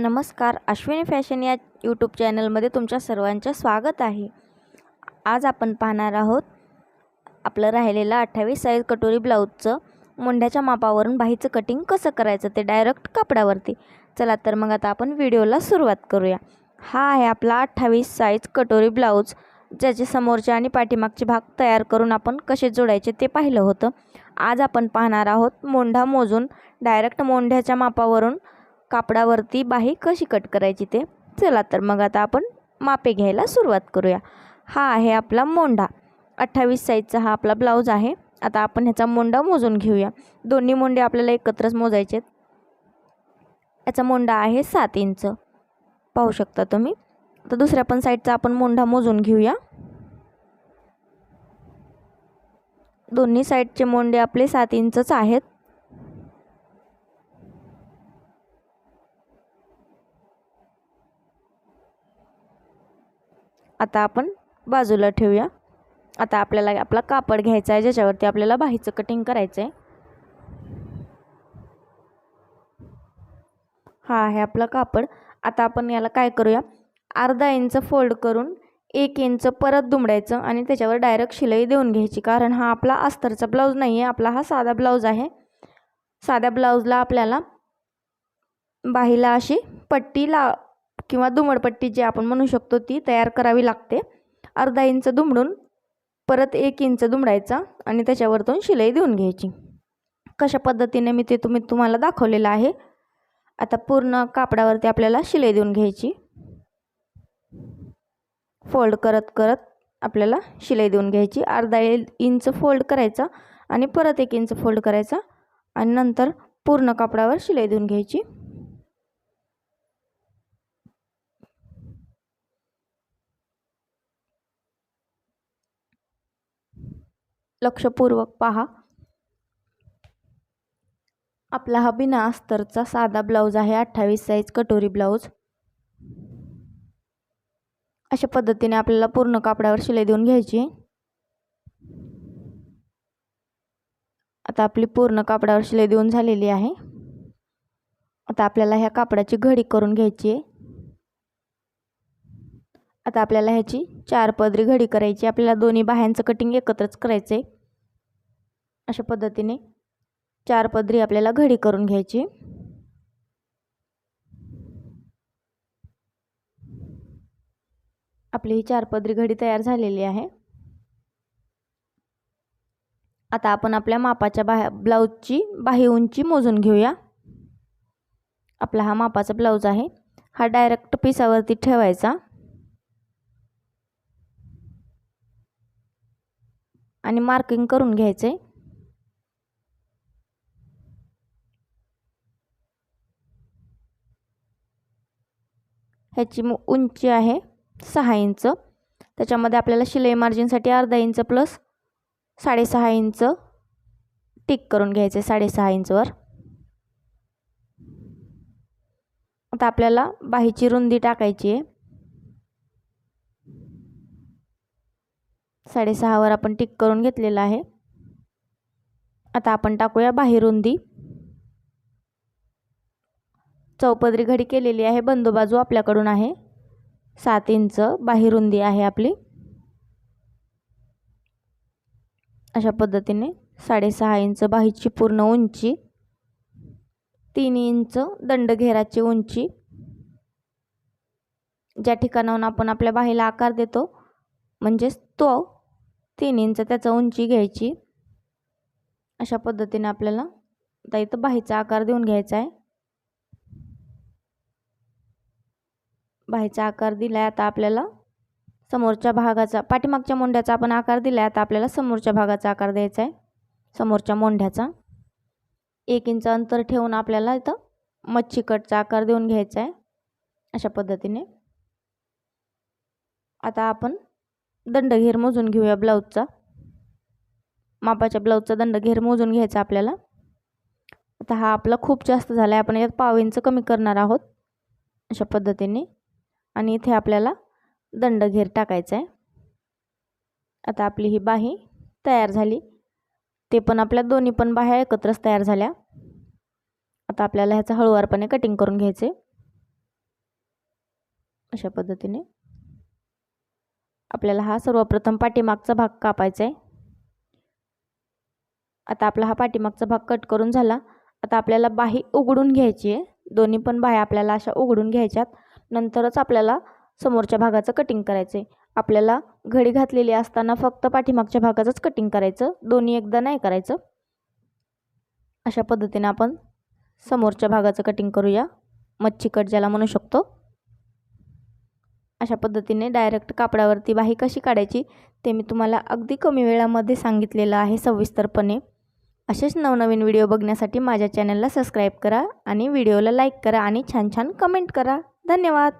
नमस्कार अश्विनी फॅशन या यूट्यूब चॅनलमध्ये तुमच्या सर्वांचं स्वागत आहे. आज आपण पाहणार आहोत आपलं राहिलेलं अठ्ठावीस साईज कटोरी ब्लाऊजचं मुंड्याच्या मापावरून बाहीचं कटिंग कसं करायचं ते डायरेक्ट कापडावरती. चला तर मग आता आपण व्हिडिओला सुरुवात करूया. हा आहे आपला अठ्ठावीस साईज कटोरी ब्लाऊज ज्याचे समोरचे आणि पाठीमागचे भाग तयार करून आपण कसे जोडायचे ते पाहिलं होतं. आज आपण पाहणार आहोत मोंढा मोजून डायरेक्ट मोंढ्याच्या मापावरून कापडावरती बाही कशी कट करायची ते? चला तर मग आता आपण मापे घ्यायला सुरुवात करूया. हा आहे आपला मोंढा. अठ्ठावीस साईजचा हा आपला ब्लाऊज आहे. आता आपण ह्याचा मोंडा मोजून घेऊया. दोन्ही मोंडे आपल्याला एकत्रच मोजायचे आहेत. याचा मोंडा आहे सात इंच पाहू शकता तुम्ही? तर दुसऱ्या पण साईडचा आपण मोंढा मोजून घेऊया. दोन्ही साईडचे मोंडे आपले सात इंचच आहेत. आता आपण बाजूला ठेवूया. आता आपल्याला आपला कापड घ्यायचा आहे ज्याच्यावरती आपल्याला बाहीचं कटिंग करायचं आहे हा आहे आपला कापड. आता आपण याला काय करूया? अर्धा इंच फोल्ड करून एक इंच परत दुमडायचं आणि त्याच्यावर डायरेक्ट शिलाई देऊन घ्यायची. कारण हा आपला अस्तरचा ब्लाऊज नाही आहे आपला हा साधा ब्लाऊज आहे. साध्या ब्लाऊजला आपल्याला बाहीला अशी पट्टी ला किंवा दुमडपट्टी जी आपण म्हणू शकतो ती तयार करावी लागते. अर्धा इंच दुमडून परत एक इंच दुमडायचा आणि त्याच्यावरतून शिलाई देऊन घ्यायची. कशा पद्धतीने मी ते तुम्ही तुम्हाला दाखवलेलं आहे. आता पूर्ण कापडावरती आपल्याला शिलाई देऊन घ्यायची. फोल्ड करत करत आपल्याला शिलाई देऊन घ्यायची. अर्धा इंच फोल्ड करायचा आणि परत एक इंच फोल्ड करायचा आणि नंतर पूर्ण कापडावर शिलाई देऊन घ्यायची. लक्षपूर्वक पहा. आपला हा बिना अस्तरचा साधा ब्लाऊज आहे अठ्ठावीस साईज कटोरी ब्लाऊज. अशा पद्धतीने आपल्याला पूर्ण कापडावर शिलाई देऊन घ्यायची. आता आपली पूर्ण कापडावर शिलाई देऊन झालेली आहे. आता आपल्याला ह्या कापडाची घडी करून घ्यायची आहे. आता आपल्याला ह्याची चार पदरी घडी करायची. आपल्याला दोन्ही बाह्यांचं कटिंग एकत्रच करायचं आहे अशा पद्धतीने चार पदरी आपल्याला घडी करून घ्यायची. आपली ही चार पदरी घडी तयार झालेली आहे. आता आपण आपल्या मापाच्या बाह्या ब्लाऊजची बाही उंची मोजून घेऊया. आपला हा मापाचा ब्लाऊज आहे. हा डायरेक्ट पिसावरती ठेवायचा. आणि मार्किंग करून घ्यायचं. आहे ह्याची उंची आहे सहा इंच. त्याच्यामध्ये आपल्याला शिलाई मार्जिनसाठी अर्धा इंच प्लस साडेसहा इंच टिक करून घ्यायचं आहे साडेसहा इंचवर आता आपल्याला बाहीची रुंदी टाकायची आहे. साडेसहावर आपण टिक करून घेतलेला आहे. आता आपण टाकूया बाहेर रुंदी चौपदरी घडी केलेली आहे बंदोबाजू आपल्याकडून आहे. सात इंच बाहिरुंदी आहे आपली. अशा पद्धतीने साडेसहा इंच बाहीची पूर्ण उंची तीन इंच दंडघेराची उंची. ज्या ठिकाणाहून आपण आपल्या बाहीला आकार देतो म्हणजेच तो तीन इंच त्याचा उंची घ्यायची. अशा पद्धतीने आपल्याला आता इथं बाहीचा आकार देऊन घ्यायचा आहे. बाहीचा आकार दिला आहे आता आपल्याला. समोरच्या भागाचा पाठीमागच्या मोंढ्याचा आपण आकार दिला आहे आता आपल्याला समोरच्या भागाचा आकार द्यायचा आहे. समोरच्या मोंढ्याचा. एक इंच अंतर ठेवून आपल्याला इथं मच्छी कटचा आकार देऊन घ्यायचा आहे. अशा पद्धतीने. आता आपण दंडघेर मोजून घेऊया ब्लाऊजचा. मापाच्या ब्लाऊजचा दंडघेर मोजून घ्यायचा आपल्याला. आता हा आपला खूप जास्त झाला आहे आपण यात पाव इंच कमी करणार आहोत अशा पद्धतीने. आणि इथे आपल्याला दंडघेर टाकायचा आहे आता आपली ही बाही तयार झाली. ते पण आपल्या दोन्ही पण बाह्या एकत्रच तयार झाल्या. आता आपल्याला ह्याचं हळूवारपणे कटिंग करून घ्यायचे अशा पद्धतीने. आपल्याला हा सर्वप्रथम पाठीमागचा भाग कापायचा आहे. आता आपला हा पाठीमागचा भाग कट करून झाला. आता आपल्याला बाही उघडून घ्यायची आहे. दोन्ही पण बाह्या आपल्याला अशा उघडून घ्यायच्यात. नंतरच आपल्याला समोरच्या भागाचं कटिंग करायचं आहे. आपल्याला घडी घातलेली असताना फक्त पाठीमागच्या भागाचंच कटिंग करायचं. दोन्ही एकदा नाही करायचं. अशा पद्धतीने आपण समोरच्या भागाचं कटिंग करूया. मच्छी कट ज्याला म्हणू शकतो. अशा पद्धतीने डायरेक्ट कापडावरती बाही कशी काढायची ते मी तुम्हाला अगदी कमी वेळामध्ये सांगितलेलं आहे सविस्तरपणे. असेच नवनवीन व्हिडिओ बघण्यासाठी माझ्या चॅनलला सबस्क्राईब करा आणि व्हिडिओला लाईक करा आणि छान छान कमेंट करा. धन्यवाद!